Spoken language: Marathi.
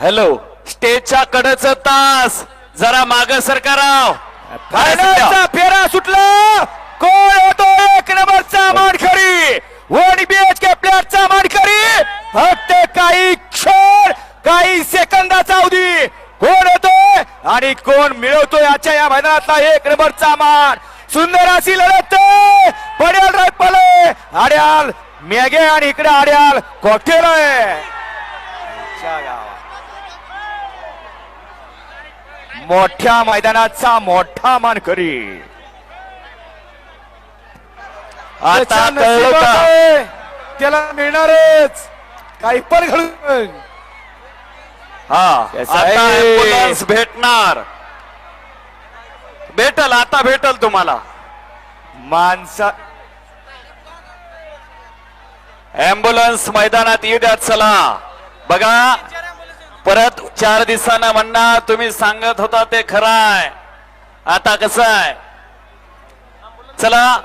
हॅलो स्टेजच्या कडच तास. जरा माग सरकाराव फायनलचा फेरा सुटला. कोण होतो? एक नंबरचा मानकरी. वन बीएच के प्लेअरचा मानकरी. फक्त काही क्षण काही सेकंदाचा अवधी. कोण होतोय आणि कोण मिळवतोय आजच्या या मैदानातला एक नंबरचा मान. सुंदर अशी लढत. पड्याल राय पले. आड्याल मेघे आणि इकडे आड्याल. कॉकटेल आहे मोठ्या मैदानाचा मोठा मानकरी आता कळलं का? त्याला मिळणारच. काही पण घडून. हा आता ambulance भेटणार. भेटल आता भेटल तुम्हाला. माणसा अँब्युलन्स मैदानात येऊ द्या चला. बघा. परत चार दिवसांना म्हणणार तुम्ही सांगत होता ते खरं आहे. आता कसं आहे? चला